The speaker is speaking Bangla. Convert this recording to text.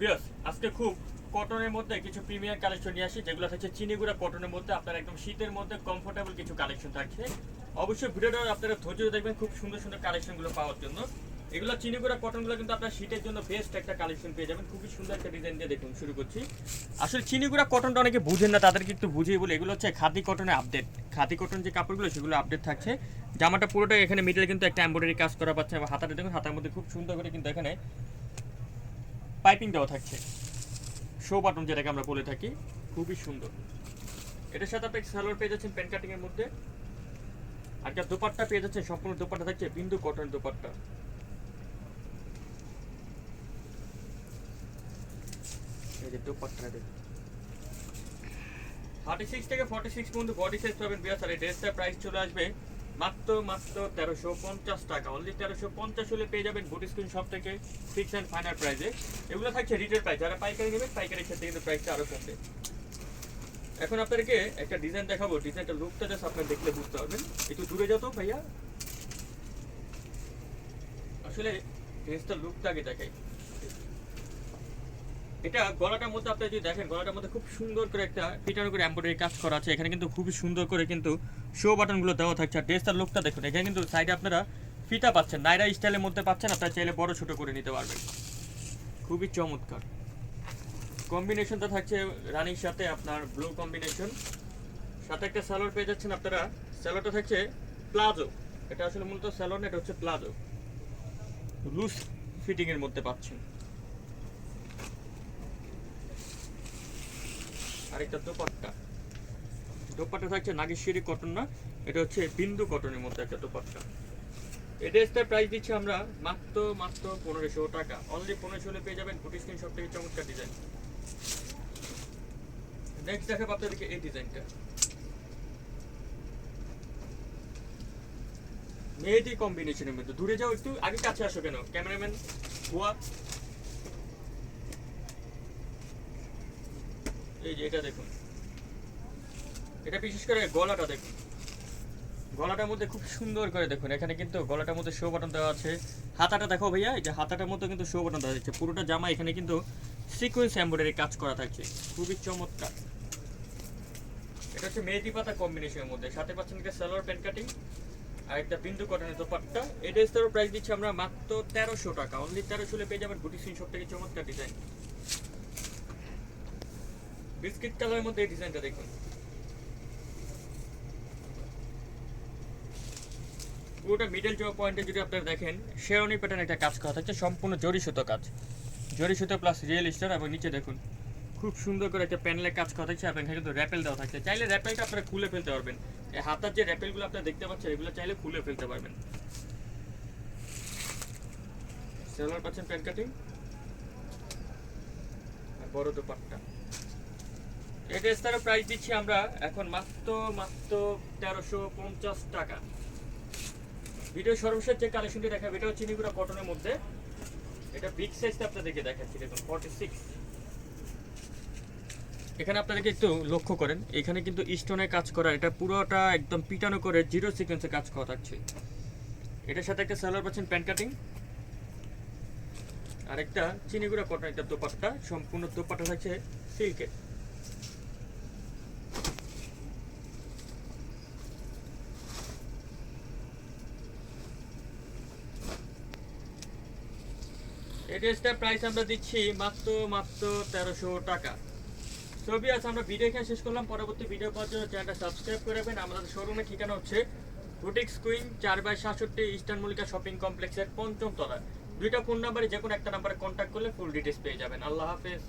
বিয়স আজকে খুব কটনের মধ্যে কিছু প্রিমিয়াম কালেকশন নিয়ে আসি, যেগুলো থাকছে চিনিগুড়া কটনের মধ্যে, আপনার একদম শীতের মধ্যে কমফোর্টেবল কিছু কালেকশন থাকছে। অবশ্যই ভিডিওটা আপনারা ধৈর্য দেখবেন, খুব সুন্দর সুন্দর কালেকশনগুলো পাওয়ার জন্য। এগুলো চিনিগুড়া কটনগুলো কিন্তু আপনার শীতের জন্য বেস্ট একটা কালেকশন পেয়ে যাবেন। খুবই সুন্দর একটা ডিজাইন দিয়ে দেখুন, শুরু করছি। আসলে চিনিগুড়া কটনটা অনেকে বুঝেন না, তাদেরকে একটু বুঝিয়ে বলে। এগুলো হচ্ছে খাদি কটনের আপডেট খাদি কটন যে কাপড়গুলো, সেগুলো আপডেট থাকছে। জামাটা পুরোটাই এখানে মিডলে কিন্তু একটা এমব্রয়ডারি কাজ করা পাচ্ছে হাতাটা দেখুন, হাতার মধ্যে খুব সুন্দর করে কিন্তু এখানে পাইপিং দেওয়া থাকছে। শো বাটন যেটাকে আমরা বলে থাকি, খুবই সুন্দর। এটার সাথে আপনি সালোয়ার পেয়ে যাচ্ছেন প্যান কাটিং এর মধ্যে। আর যা দোপাট্টা পেয়ে যাচ্ছেন, সম্পূর্ণ দোপাট্টা থাকছে, বিন্দু কটন দোপাট্টা। এই যে দোপাট্টা দেখুন। থার্টি সিক্স থেকে ফর্টি সিক্স পর্যন্ত বডি সাইজ পাবেন বিয়াস আর এই প্রাইস চলে আসবে মাত্র মাত্র তেরোশো পঞ্চাশ টাকা। অনলি তেরোশো পঞ্চাশ হলে পেয়ে যাবেন বুটি স্ক্রিন শপ থেকে ফিক্স অ্যান্ড ফাইনাল প্রাইসে এগুলো থাকছে রিটেল প্রাইস যারা পাইকারি নেবেন, পাইকারি ক্ষেত্রে কিন্তু প্রাইসটা আরও কমবে। এখন আপনাদেরকে একটা ডিজাইন দেখাবো। ডিজাইনটা লুকটা জাস্ট আপনারা দেখলে বুঝতে পারবেন। একটু দূরে যাও তো ভাইয়া। আসলে ড্রেসটার লুকটা আগে দেখাই। এটা গলাটার মধ্যে আপনি যদি দেখেন, গলাটার মধ্যে খুব সুন্দর করে একটা পিটানো করে এমব্রয়ডারি কাজ করা আছে। এখানে কিন্তু খুবই সুন্দর করে কিন্তু শো বাটনগুলো দেওয়া থাকছে। আর ড্রেসটার লুকটা দেখুন, এখানে কিন্তু সাইডে আপনারা ফিতা পাচ্ছেন। নাইরা স্টাইলের মধ্যে পাচ্ছেন, আপনারা চাইলে বড় ছোট করে নিতে পারবেন। খুবই চমৎকার। কম্বিনেশনটা থাকছে রানির সাথে আপনার ব্লু কম্বিনেশন সাথে একটা স্যালোর পেয়ে যাচ্ছেন আপনারা। স্যালোটা থাকছে প্লাজো এটা আসলে মূলত স্যালোর না এটা হচ্ছে প্লাজো লুজ ফিটিং এর মধ্যে পাচ্ছেন। আরেকটা দোপাট্টা। দোপাট্টা থাকছে নাগেশ্বরী কটন না, এটা হচ্ছে বিন্দু কটনের মধ্যে একটা দোপাট্টা। এই ড্রেসটার প্রাইস দিচ্ছি আমরা মাত্র মাত্র পনেরোশো টাকা। অনলি পনেরোশো হলে পেয়ে যাবেন বুটি স্ক্রিন সব থেকে চমৎকার ডিজাইন নেক্সট দেখাবো আপনাদেরকে এই ডিজাইনটা মেহেদি কম্বিনেশনের মধ্যে। দূরে যাও একটু, আগে কাছে আসো কেন? ক্যামেরাম্যান হুয়া এই যে এটা দেখুন। এটা বিশেষ করে গলাটা দেখুন। গলাটার মধ্যে খুব সুন্দর করে দেখুন। এখানে কিন্তু গলাটার মধ্যে শো বাটন দেওয়া আছে। হাতাটা দেখো ভাইয়া, এই যে হাতাটার মধ্যে কিন্তু শো বাটন দেওয়া আছে। পুরোটা জামা এখানে কিন্তু সিকোয়েন্স এমব্রয়ডারি কাজ করা থাকছে। খুবই চমৎকার। এটা হচ্ছে মেহেদি পাতা কম্বিনেশনের মধ্যে। সাথে পাচ্ছেন একটা সালোয়ার প্যান্ট কাটিং আর একটা বিন্দু কটনের দোপাট্টা। এই ড্রেসটারও প্রাইস দিচ্ছি আমরা মাত্র তেরোশো টাকা। অনলি তেরোশো হলে পেয়ে যাবেন গুটি সিং সব থেকে চমৎকার ডিজাইন বিস্কিট কালারের মধ্যে এই ডিজাইনটা দেখুন। পুরোটা মিডল জো পয়েন্টে যদি আপনারা দেখেন শেরনি প্যাটার্ন একটা কাজ করা থাকছে, সম্পূর্ণ জরি সুতো কাজ। জরি সুতো প্লাস রিয়েল স্টার এবং নিচে দেখুন, খুব সুন্দর করে একটা প্যানেলের কাজ করা থাকছে এবং কিন্তু র্যাপেল দেওয়া থাকছে। চাইলে র্যাপেলটা আপনারা খুলে ফেলতে পারবেন। এই হাতার যে র্যাপেলগুলো আপনারা দেখতে পাচ্ছেন, এগুলো চাইলে খুলে ফেলতে পারবেন। সেলার পাচ্ছেন প্যান্ট কাটিং বড় দোপাট্টা। এই ড্রেসটারও প্রাইস দিচ্ছি আমরা এখন মাত্র মাত্র তেরোশো পঞ্চাশ টাকা। ভিডিও সর্বশেষ যে কালেকশনটি দেখাবে, এটা হচ্ছে নিগুড়া কটনের মধ্যে। এটা বিগ সাইজটা আপনাদেরকে দেখাচ্ছি, দেখুন ফর্টি সিক্স এখানে আপনাদেরকে একটু লক্ষ্য করেন, এখানে কিন্তু স্টোনের কাজ করা, এটা পুরোটা একদম পিটানো করে জিরো সিকোয়েন্সে কাজ করা থাকছে। এটার সাথে একটা সালোয়ার পাচ্ছেন প্যান্ট কাটিং আর একটা চিনিগুড়া কটন একটা দোপাট্টা, সম্পূর্ণ দোপাট্টা থাকছে সিল্কের এই প্রাইস আমরা দিচ্ছি মাত্র মাত্র তেরোশো টাকা। ছবি আছে আমরা ভিডিও এখানে শেষ করলাম। পরবর্তী ভিডিও পাওয়ার জন্য চ্যানেলটা সাবস্ক্রাইব করে রাখবেন। আমাদের শোরুমের ঠিকানা হচ্ছে বুটিক্স কুইন, চার বাই সাতষট্টি ইস্টার্ন মল্লিকা শপিং কমপ্লেক্সের পঞ্চম তলা দুইটা ফোন নাম্বারে যে কোনো একটা নাম্বারে কন্ট্যাক্ট করলে ফুল ডিটেলস পেয়ে যাবেন। আল্লাহ হাফেজ।